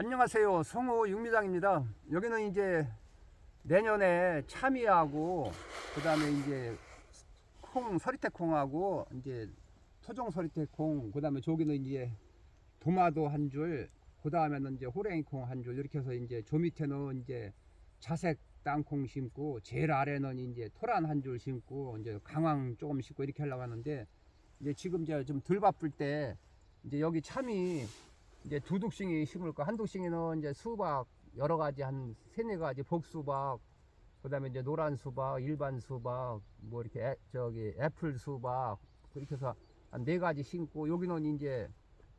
안녕하세요. 성우 육미장입니다. 여기는 이제 내년에 참이하고 그 다음에 이제 콩 서리태콩하고 이제 토종 서리태콩 그 다음에 저기는 이제 도마도 한 줄, 그 다음에는 이제 호랭이콩 한 줄 이렇게 해서 이제 저 밑에는 이제 자색 땅콩 심고 제일 아래는 이제 토란 한 줄 심고 이제 강황 조금 심고 이렇게 하려고 하는데 이제 지금 이제 좀덜 바쁠 때 이제 여기 참이 이제 두 독싱이 심을 거, 한 독싱이는 이제 수박 여러 가지 한 세네 가지 복수박, 그다음에 이제 노란 수박, 일반 수박, 뭐 이렇게 애, 저기 애플 수박 그렇게 해서 한 네 가지 심고 여기는 이제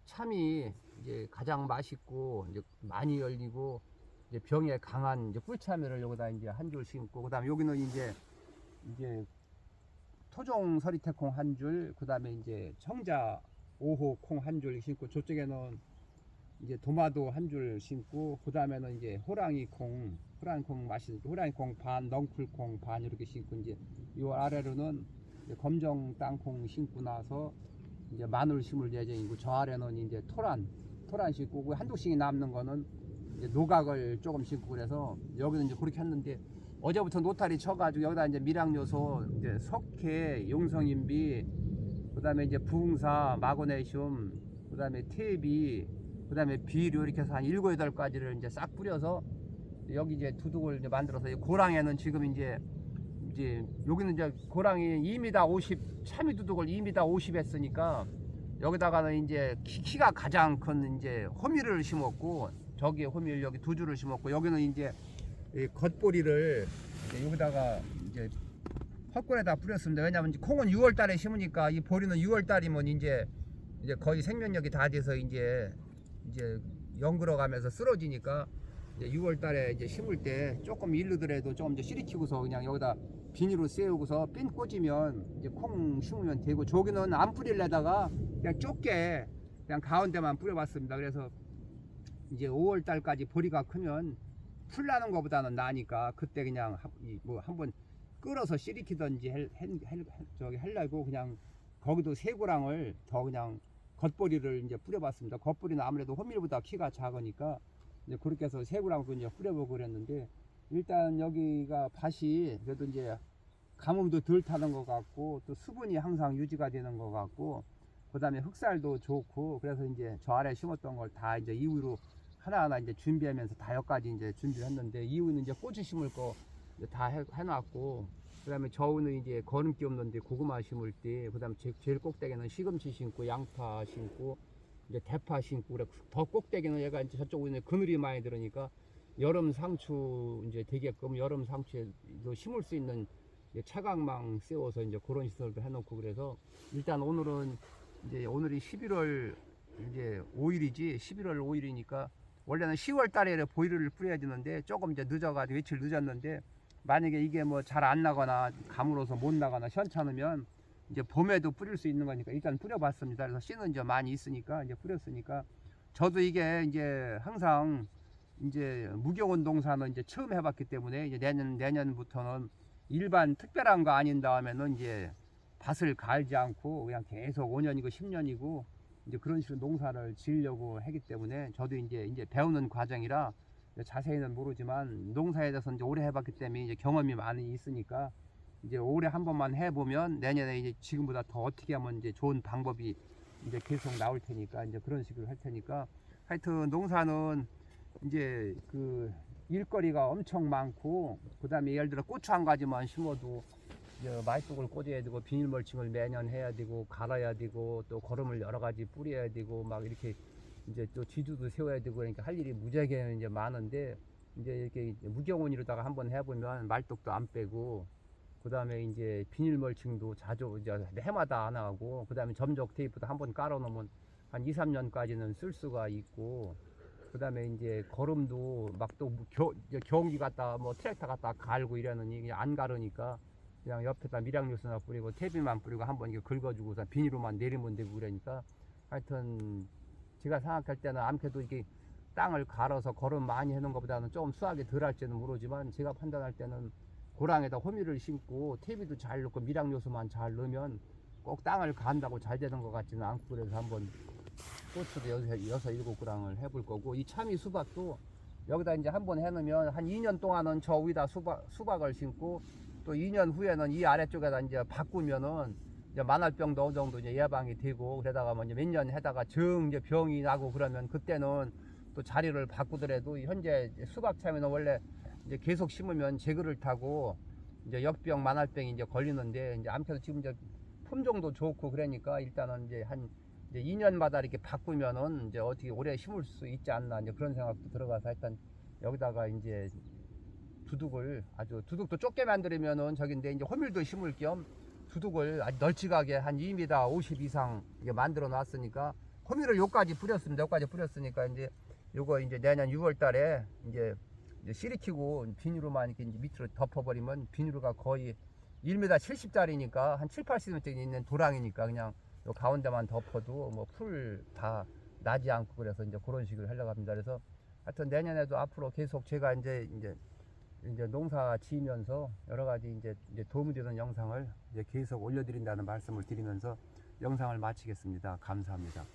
참이 이제 가장 맛있고 이제 많이 열리고 이제 병에 강한 이제 꿀참이를 여기다 이제 한 줄 심고 그다음에 여기는 이제 이제 토종 서리태콩 한 줄, 그다음에 이제 청자 5호 콩 한 줄 심고 저쪽에는 이제 도마도 한 줄 심고 그 다음에는 이제 호랑이 콩 호랑이 콩 맛있는 호랑이 콩 반 넝쿨 콩 반 이렇게 심고 이제 요 아래로는 이제 검정 땅콩 심고 나서 이제 마늘 심을 예정이고 저 아래는 이제 토란 토란 심고 그 한독씩이 남는 거는 이제 노각을 조금 심고 그래서 여기는 이제 그렇게 했는데 어제부터 노탈이 쳐가지고 여기다 이제 밀양요소 이제 석회 용성인비 그다음에 이제 부흥사 마그네슘 그다음에 테비 그 다음에 비료 이렇게 해서 한 일곱 여덟 가지를 이제 싹 뿌려서 여기 이제 두둑을 이제 만들어서 이 고랑에는 지금 이제 이제 여기는 이제 고랑이 2m 50 참이 두둑을 2m 50 했으니까 여기다가는 이제 키, 키가 가장 큰 이제 호미를 심었고 저기 호미를 여기 두 줄을 심었고 여기는 이제 이 겉보리를 이제 여기다가 이제 헛골에다 뿌렸습니다. 왜냐면 이제 콩은 6월 달에 심으니까 이 보리는 6월 달이면 이제 이제 거의 생명력이 다 돼서 이제 이제 연그러 가면서 쓰러지니까 이제 6월 달에 이제 심을 때 조금 일르더라도 조금 이제 시리키고서 그냥 여기다 비닐로 씌우고서 핀 꽂으면 이제 콩 심으면 되고 저기는 안 뿌릴래다가 그냥 좁게 그냥 가운데만 뿌려봤습니다. 그래서 이제 5월 달까지 보리가 크면 풀 나는 것보다는 나니까 그때 그냥 하- 이뭐 한번 끌어서 할, 저기 하려고 그냥 거기도 새고랑을 더 그냥 겉보리를 이제 뿌려봤습니다. 겉보리는 아무래도 호밀보다 키가 작으니까 이제 그렇게 해서 새고랑도 이제 뿌려보고 그랬는데 일단 여기가 밭이 그래도 이제 가뭄도 덜 타는 것 같고 또 수분이 항상 유지가 되는 것 같고 그다음에 흑살도 좋고 그래서 이제 저 아래 심었던 걸 다 이제 이후로 하나하나 이제 준비하면서 다 여기까지 이제 준비했는데 이후는 이제 고추 심을 거 다 해, 해놨고 그다음에 저우는 이제 거름기 없는데 고구마 심을 때 그다음에 제, 제일 꼭대기는 시금치 심고 양파 심고 이제 대파 심고 그래 더 꼭대기는 얘가 이제 저쪽으로 그늘이 많이 들으니까 여름 상추 이제 되게끔 여름 상추에도 심을 수 있는 차각망 세워서 이제 그런 시설도 해놓고 그래서 일단 오늘은 이제 오늘이 11월 이제 5일이지 11월 5일이니까 원래는 10월 달에 보이를 뿌려야 되는데 조금 이제 늦어가지고 며칠 늦었는데 만약에 이게 뭐 잘 안 나거나 가물어서 못 나거나 시원찮으면 이제 봄에도 뿌릴 수 있는 거니까 일단 뿌려봤습니다. 그래서 씨는 이제 많이 있으니까 이제 뿌렸으니까 저도 이게 이제 항상 이제 무경운 동사는 이제 처음 해봤기 때문에 이제 내년 내년부터는 일반 특별한 거 아닌 다음에는 이제 밭을 갈지 않고 그냥 계속 5년이고 10년이고 이제 그런 식으로 농사를 지으려고 하기 때문에 저도 이제 이제 배우는 과정이라 자세히는 모르지만 농사에 대해서 이제 오래 해봤기 때문에 이제 경험이 많이 있으니까 이제 올해 한 번만 해보면 내년에 이제 지금보다 더 어떻게 하면 이제 좋은 방법이 이제 계속 나올 테니까 이제 그런 식으로 할 테니까 하여튼 농사는 이제 그 일거리가 엄청 많고 그다음에 예를 들어 고추 한 가지만 심어도 이제 마이뚝을 꽂아야 되고 비닐 멀칭을 매년 해야 되고 갈아야 되고 또 거름을 여러 가지 뿌려야 되고 막 이렇게 이제 또 지두도 세워야 되고 그러니까 할 일이 무지하게 이제 많은데 이제 이렇게 무경운이로다가 한번 해보면 말뚝도 안 빼고 그다음에 이제 비닐 멀칭도 자주 이제 해마다 안 하고 그다음에 점적 테이프도 한번 깔아놓으면 한 2, 3년까지는 쓸 수가 있고 그다음에 이제 거름도 막 또 경기 갖다 뭐 트랙터 갖다 갈고 이러느니 그냥 안 가르니까 그냥 옆에다 미량요소나 뿌리고 테이프만 뿌리고 한번 이게 긁어주고서 비닐로만 내리면 되고 그러니까 하여튼 제가 생각할 때는 암캐도 이게 땅을 갈아서 거름 많이 해놓은 것보다는 조금 수확이 덜 할지는 모르지만 제가 판단할 때는 고랑에다 호미를 심고 퇴비도 잘 넣고 미량 요소만 잘 넣으면 꼭 땅을 간다고 잘 되는 것 같지는 않고 그래서 한번 고추도 여섯, 일곱 그랑을 해볼 거고 이 참이 수박도 여기다 이제 한 번 해놓으면 한 2년 동안은 저 위다 수박, 수박을 심고 또 2년 후에는 이 아래쪽에다 이제 바꾸면은 이제 만화병도 어느 정도 이제 예방이 되고 그러다가 뭐 이제 몇년 해다가 정 이제 병이 나고 그러면 그때는 또 자리를 바꾸더라도 현재 이제 수박 참이는 원래 이제 계속 심으면 재그를 타고 이제 역병 만화병이 이제 걸리는데 이제 아무튼 지금 이제 품종도 좋고 그러니까 일단은 이제 한 이제 2년마다 이렇게 바꾸면은 이제 어떻게 오래 심을 수 있지 않나 이제 그런 생각도 들어가서 일단 여기다가 이제 두둑을 아주 두둑도 좁게 만들면은 저긴데 이제 호밀도 심을 겸 두둑을 아주 널찍하게 한 2m 50 이상 이게 만들어 놨으니까 호밀을 요까지 뿌렸습니다. 요까지 뿌렸으니까 이제 요거 이제 내년 6월 달에 이제 이제 씨리 키고 비닐로만 이렇게 밑으로 덮어버리면 비닐로가 거의 1m 70짜리니까 한 7, 80cm 있는 도랑이니까 그냥 요 가운데만 덮어도 뭐 풀 다 나지 않고 그래서 이제 그런 식으로 하려고 합니다. 그래서 하여튼 내년에도 앞으로 계속 제가 이제 이제 이제 농사 지으면서 여러 가지 이제, 도움이 되는 영상을 이제 계속 올려드린다는 말씀을 드리면서 영상을 마치겠습니다. 감사합니다.